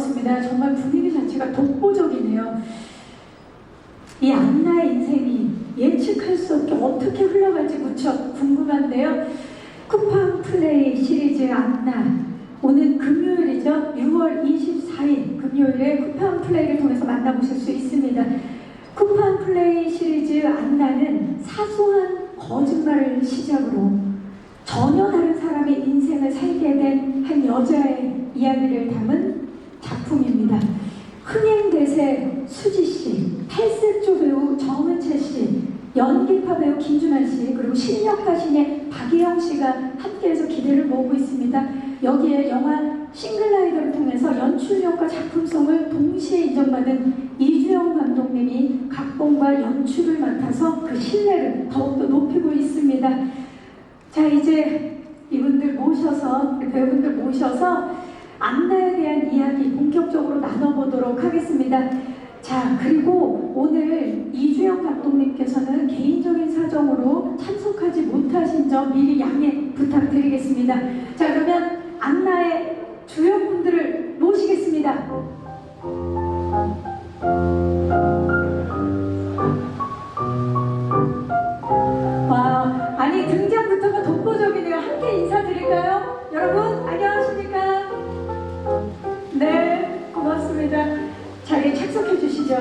그렇습니다. 정말 분위기 자체가 독보적이네요. 이 안나의 인생이 예측할 수 없게 어떻게 흘러갈지 무척 궁금한데요. 쿠팡 플레이 시리즈 안나 오늘 금요일이죠. 6월 24일 금요일에 쿠팡 플레이를 통해서 만나보실 수 있습니다. 쿠팡 플레이 시리즈 안나는 사소한 거짓말을 시작으로 전혀 다른 사람의 인생을 살게 된 한 여자의 이야기를 담은 작품입니다. 흥행 대세 수지 씨, 팔색조 배우 정은채 씨, 연기파 배우 김준환 씨, 그리고 실력파 신예 박예영 씨가 함께해서 기대를 모으고 있습니다. 여기에 영화 싱글라이더를 통해서 연출력과 작품성을 동시에 인정받은 이주영 감독님이 각본과 연출을 맡아서 그 신뢰를 더욱더 높이고 있습니다. 자 이제 이분들 모셔서 우리 배우분들 모셔서 안나에 대한 이야기 본격적으로 나눠보도록 하겠습니다. 자 그리고 오늘 이주영 감독님께서는 개인적인 사정으로 참석하지 못하신 점 미리 양해 부탁드리겠습니다. 자 그러면 안나 자리에 착석해 주시죠.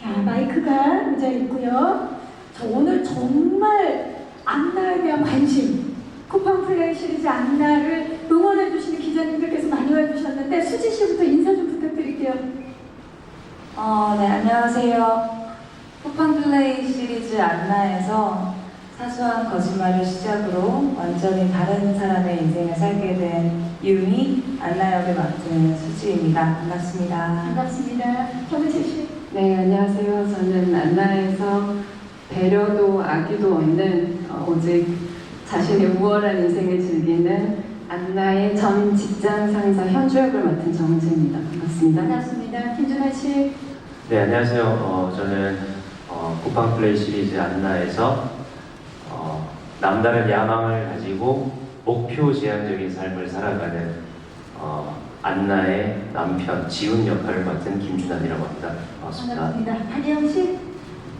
자, 마이크가 의자에 있고요. 자, 오늘 정말 안나에 대한 관심, 쿠팡 플레이 시리즈 안나를 응원해 주시는 기자님들께서 많이 와주셨는데 수지 씨부터 인사 좀 부탁드릴게요. 어, 네, 안녕하세요. 쿠팡 플레이 시리즈 안나에서 사소한 거짓말을 시작으로 완전히 다른 사람의 인생을 살게 된 유미 안나 역을 맡은 수지입니다. 반갑습니다. 반갑습니다. 정은채 씨. 네, 안녕하세요. 저는 안나에서 배려도 아기도 없는 어, 오직 자신의 우월한 인생을 즐기는 안나의 전 직장 상사 현주 역을 맡은 정은지입니다. 반갑습니다. 반갑습니다. 김준환 씨. 네, 안녕하세요. 어, 저는 어, 쿠팡 플레이 시리즈 안나에서 어, 남다른 야망을 가지고 목표 지향적인 삶을 살아가는 어, 안나의 남편 지훈 역할을 맡은 김준환이라고 합니다. 반갑습니다. 반갑습니다. 박예영 씨.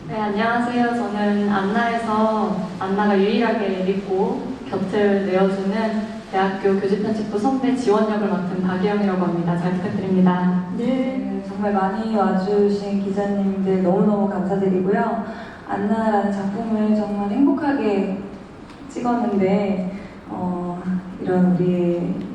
네, 안녕하세요. 저는 안나에서 안나가 유일하게 믿고 곁을 내어주는 대학교 교직편집부 선배 지원 역을 맡은 박예영이라고 합니다. 잘 부탁드립니다. 네. 네, 정말 많이 와주신 기자님들 너무너무 감사드리고요. 안나라는 작품을 정말 행복하게 찍었는데 어, 이런 우리의 또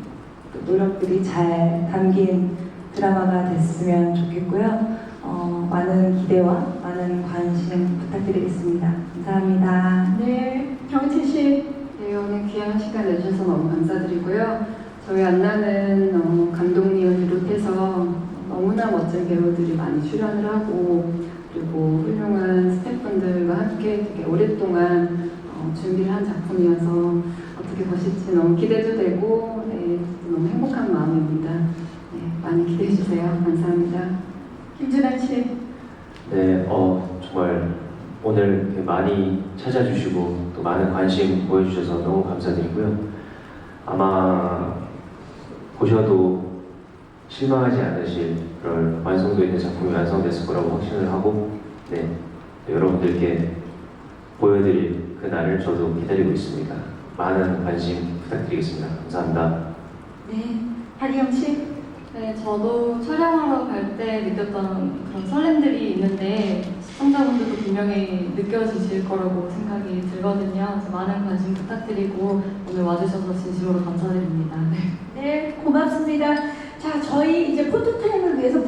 노력들이 잘 담긴 드라마가 됐으면 좋겠고요. 어, 많은 기대와 많은 관심 부탁드리겠습니다. 감사합니다. 네. 정은채 씨. 네, 오늘 귀한 시간 내주셔서 너무 감사드리고요. 저희 안나는 어, 감독님을 비롯해서 너무나 멋진 배우들이 많이 출연을 하고 그리고 훌륭한 스태프분들과 함께 되게 오랫동안 어, 준비를 한 작품이어서 어떻게 보실지 너무 기대도 되고 네, 너무 행복한 마음입니다. 네, 많이 기대해 주세요. 감사합니다. 김준환 씨. 네, 어, 정말 오늘 이렇게 많이 찾아주시고 또 많은 관심 보여주셔서 너무 감사드리고요. 아마 보셔도 실망하지 않으실 그런 완성도 있는 작품이 완성됐을 거라고 확신을 하고 네, 여러분들께 보여드릴 그 날을 저도 기다리고 있습니다. 많은 관심 부탁드리겠습니다. 감사합니다. 네. 박예영 씨. 네, 저도 촬영하러 갈 때 느꼈던 그런 설렘들이 있는데 시청자분들도 분명히 느껴지실 거라고 생각이 들거든요. 많은 관심 부탁드리고 오늘 와주셔서 진심으로 감사드립니다. 네. 네. 고맙습니다. 자, 저희 이제 포토타임을 위해서